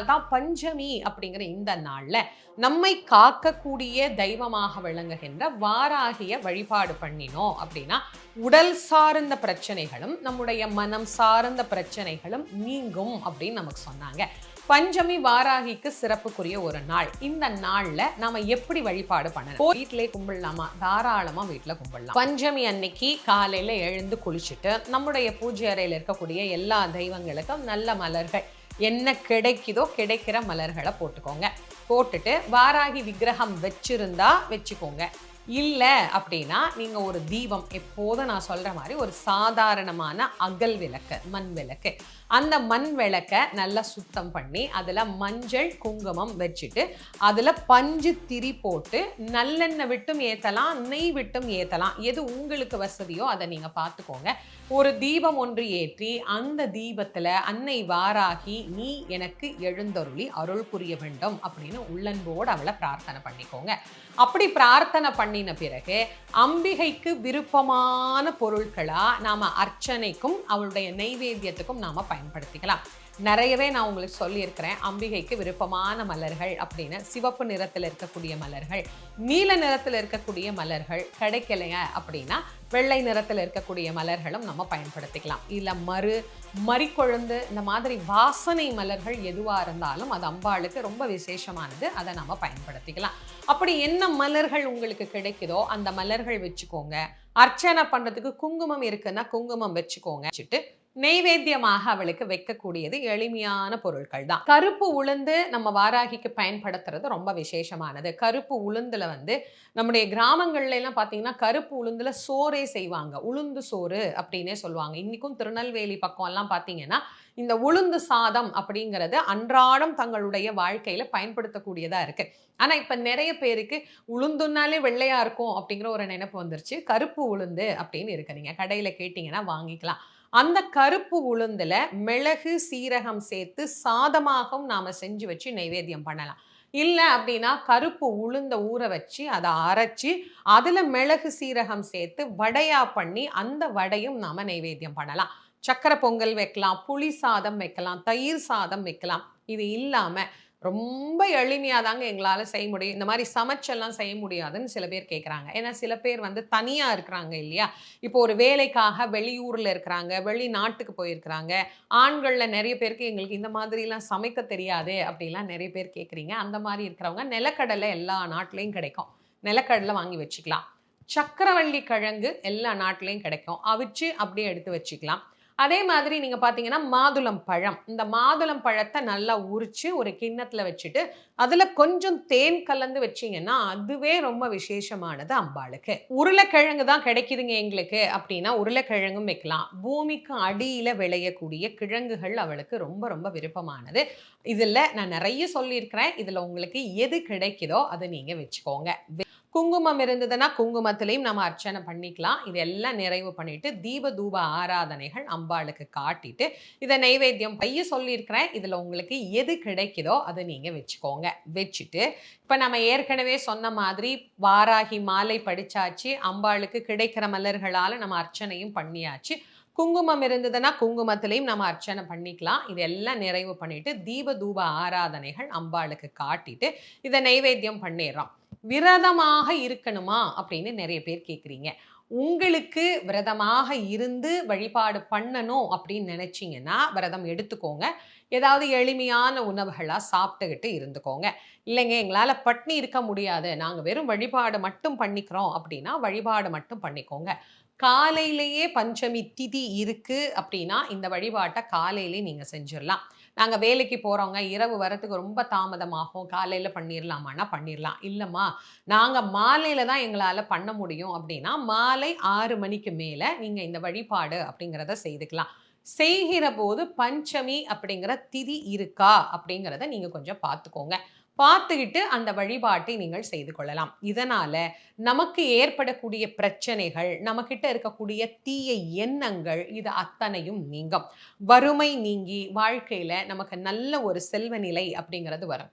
தான் பஞ்சமி அப்படிங்கிற இந்த நாளில் நம்மை காக்கக்கூடிய தெய்வமாக விளங்குகின்ற வாராகிய வழிபாடு பண்ணினோம் அப்படின்னா உடல் சார்ந்த பிரச்சனைகளும் நம்முடைய மனம் சார்ந்த பிரச்சனைகளும் நீங்கும் அப்படின்னு நமக்கு சொன்னாங்க. பஞ்சமி வாராகிக்கு சிறப்புக்குரிய ஒரு நாள். இந்த நாள்ல நாம எப்படி வழிபாடு பண்ணணும் வீட்டிலே கும்பிடலாமா? தாராளமா வீட்டுல கும்பிடலாம். பஞ்சமி அன்னைக்கு காலையில எழுந்து குளிச்சுட்டு நம்முடைய பூஜை அறையில இருக்கக்கூடிய எல்லா தெய்வங்களுக்கும் நல்ல மலர்கள் என்ன கிடைக்குதோ கிடைக்கிற மலர்களை போட்டுக்கோங்க. போட்டுட்டு வாராகி விக்கிரகம் வச்சிருந்தா வச்சுக்கோங்க. இல்லை அப்படின்னா நீங்கள் ஒரு தீபம் எப்போதும் நான் சொல்கிற மாதிரி ஒரு சாதாரணமான அகல் விளக்கு மண் விளக்கு. அந்த மண் விளக்கை நல்லா சுத்தம் பண்ணி அதில் மஞ்சள் குங்குமம் வச்சுட்டு அதில் பஞ்சு திரி போட்டு நல்லெண்ணெய் விட்டும் ஏற்றலாம் நெய் விட்டும் ஏற்றலாம் எது உங்களுக்கு வசதியோ அதை நீங்கள் பார்த்துக்கோங்க ஒரு தீபம் ஒன்று ஏற்றி அந்த தீபத்தில் அன்னை வாராகி நீ எனக்கு எழுந்தருளி அருள் புரிய வேண்டும் அப்படின்னு உள்ளன்போடு அவளை பிரார்த்தனை பண்ணிக்கோங்க. அப்படி பிரார்த்தனை பண்ணின பிறகு அம்பிகைக்கு விருப்பமான பொருட்களாக நாம் அர்ச்சனைக்கும் அவளுடைய நெய்வேத்தியத்துக்கும் பயன் பயன்படுத்திக்கலாம். நிறையவே நான் உங்களுக்கு சொல்லியிருக்கிறேன். அம்பிகைக்கு விருப்பமான மலர்கள் அப்படின்னு. சிவப்பு நிறத்தில் இருக்கக்கூடிய மலர்கள் நீல நிறத்தில் இருக்கக்கூடிய மலர்கள் கிடைக்கலைங்க அப்படின்னா வெள்ளை நிறத்தில் இருக்கக்கூடிய மலர்களும் நம்ம பயன்படுத்திக்கலாம். இல்லை மறு மறிக்கொழுந்து இந்த மாதிரி வாசனை மலர்கள் எதுவாக இருந்தாலும் அது அம்பாளுக்கு ரொம்ப விசேஷமானது. அதை நம்ம பயன்படுத்திக்கலாம். அப்படி என்ன மலர்கள் உங்களுக்கு கிடைக்குதோ அந்த மலர்கள் வச்சுக்கோங்க. அர்ச்சனை பண்ணுறதுக்கு குங்குமம் இருக்குன்னா குங்குமம் வச்சுக்கோங்க. வச்சுட்டு நெய்வேத்தியமாக அவளுக்கு வைக்கக்கூடியது எளிமையான பொருட்கள் தான். கருப்பு உளுந்து நம்ம வாராகிக்கு பயன்படுத்துறது ரொம்ப விசேஷமானது. கருப்பு உளுந்துல வந்து நம்முடைய கிராமங்கள்ல எல்லாம் பார்த்தீங்கன்னா கருப்பு உளுந்துல சோறே செய்வாங்க. உளுந்து சோறு அப்படின்னே சொல்லுவாங்க. இன்னைக்கும் திருநெல்வேலி பக்கம் எல்லாம் பார்த்தீங்கன்னா இந்த உளுந்து சாதம் அப்படிங்கிறது அன்றாடம் தங்களுடைய வாழ்க்கையில பயன்படுத்தக்கூடியதா இருக்கு. ஆனா இப்ப நிறைய பேருக்கு உளுந்துன்னாலே வெள்ளையா இருக்கும் அப்படிங்கிற ஒரு நினைப்பு வந்துருச்சு. கருப்பு உளுந்து அப்படின்னு இருக்கு. நீங்க கடையில கேட்டீங்கன்னா வாங்கிக்கலாம். அந்த கருப்பு உளுந்தில் மிளகு சீரகம் சேர்த்து சாதமாகவும் நாம் செஞ்சு வச்சு நைவேத்தியம் பண்ணலாம். இல்லை அப்படின்னா கருப்பு உளுந்த ஊற வச்சு அதை அரைச்சி அதில் மிளகு சீரகம் சேர்த்து வடையாக பண்ணி அந்த வடையும் நாம் நைவேத்தியம் பண்ணலாம். சக்கரை பொங்கல் வைக்கலாம் புளி சாதம் வைக்கலாம் தயிர் சாதம் வைக்கலாம். இது இல்லாமல் ரொம்ப எளிமையாக தாங்க எங்களால் செய்ய முடியும். இந்த மாதிரி சமைச்செல்லாம் செய்ய முடியாதுன்னு சில பேர் கேட்குறாங்க ஏன்னா சில பேர் வந்து தனியாக இருக்கிறாங்க இல்லையா? இப்போ ஒரு வேலைக்காக வெளியூரில் இருக்கிறாங்க வெளிநாட்டுக்கு போயிருக்கிறாங்க. ஆண்களில் நிறைய பேருக்கு எங்களுக்கு இந்த மாதிரிலாம் சமைக்க தெரியாது அப்படிலாம் நிறைய பேர் கேட்குறீங்க அந்த மாதிரி இருக்கிறவங்க நிலக்கடலை எல்லா நாட்டிலையும் கிடைக்கும். நிலக்கடலை வாங்கி வச்சுக்கலாம். சக்கரவள்ளி கிழங்கு எல்லா நாட்டிலையும் கிடைக்கும். அவிச்சு அப்படியே எடுத்து வச்சுக்கலாம். அதே மாதிரி நீங்கள் பார்த்தீங்கன்னா மாதுளம் பழம். இந்த மாதுளம் பழத்தை நல்லா உரிச்சு ஒரு கிண்ணத்தில் வச்சுட்டு அதில் கொஞ்சம் தேன் கலந்து வச்சிங்கன்னா அதுவே ரொம்ப விசேஷமானது அம்பாளுக்கு. உருளைக்கிழங்கு தான் கிடைக்குதுங்க எங்களுக்கு. அப்படின்னா உருளைக்கிழங்கும் வைக்கலாம். பூமிக்கு அடியில் விளையக்கூடிய கிழங்குகள் அவளுக்கு ரொம்ப ரொம்ப விருப்பமானது. இதில் நான் நிறைய சொல்லியிருக்கிறேன். இதில் உங்களுக்கு எது கிடைக்குதோ அதை நீங்கள் வச்சுக்கோங்க. குங்குமம் இருந்ததுன்னா குங்குமத்திலையும் நம்ம அர்ச்சனை பண்ணிக்கலாம். இதெல்லாம் நிறைவு பண்ணிட்டு தீப தூப ஆராதனைகள் அம்பாளுக்கு காட்டிட்டு இதை நைவேத்தியம் பைய சொல்லியிருக்கிறேன். இதில் உங்களுக்கு எது கிடைக்குதோ அதை நீங்கள் வச்சுக்கோங்க. வச்சுட்டு இப்போ நம்ம ஏற்கனவே சொன்ன மாதிரி வாராகி மாலை படிச்சாச்சு அம்பாளுக்கு கிடைக்கிற மலர்களால் நம்ம அர்ச்சனையும் பண்ணியாச்சு. குங்குமம் இருந்ததுன்னா குங்குமத்திலையும் நம்ம அர்ச்சனை பண்ணிக்கலாம். இதெல்லாம் நிறைவு பண்ணிட்டு தீப தூப ஆராதனைகள் அம்பாளுக்கு காட்டிட்டு இதை நைவேத்தியம் பண்ணிடுறோம். விரதமாக இருக்கணுமா அப்படின்னு நிறைய பேர் கேட்குறீங்க உங்களுக்கு விரதமாக இருந்து வழிபாடு பண்ணணும் அப்படின்னு நினச்சிங்கன்னா விரதம் எடுத்துக்கோங்க. ஏதாவது எளிமையான உணவுகளாக சாப்பிட்டுக்கிட்டு இருந்துக்கோங்க. இல்லைங்க எங்களால் பட்னி இருக்க முடியாது. நாங்கள் வெறும் வழிபாடு மட்டும் பண்ணிக்கிறோம் அப்படின்னா வழிபாடு மட்டும் பண்ணிக்கோங்க. காலையிலேயே பஞ்சமி திதி இருக்குது அப்படின்னா இந்த வழிபாட்டை காலையிலேயே நீங்கள் செஞ்சிடலாம். நாங்கள் வேலைக்கு போகிறவங்க இரவு வரத்துக்கு ரொம்ப தாமதமாகும். காலையில் பண்ணிடலாமான்னா பண்ணிடலாம் இல்லைம்மா நாங்கள் மாலையில் தான் எங்களால் பண்ண முடியும் அப்படின்னா மாலை ஆறு மணிக்கு மேலே நீங்கள் இந்த வழிபாடு அப்படிங்கிறத செய்துக்கலாம். செய்கிற போது பஞ்சமி அப்படிங்கிற திதி இருக்கா அப்படிங்கிறத நீங்கள் கொஞ்சம் பார்த்துக்கோங்க. பார்த்துக்கிட்டு அந்த வழிபாட்டை நீங்கள் செய்து கொள்ளலாம். இதனால நமக்கு ஏற்படக்கூடிய பிரச்சனைகள் நம்மக்கிட்ட இருக்கக்கூடிய தீய எண்ணங்கள் இது அத்தனையும் நீங்கும். வறுமை நீங்கி வாழ்க்கையில நமக்கு நல்ல ஒரு செல்வ நிலை அப்படிங்கிறது வரும்.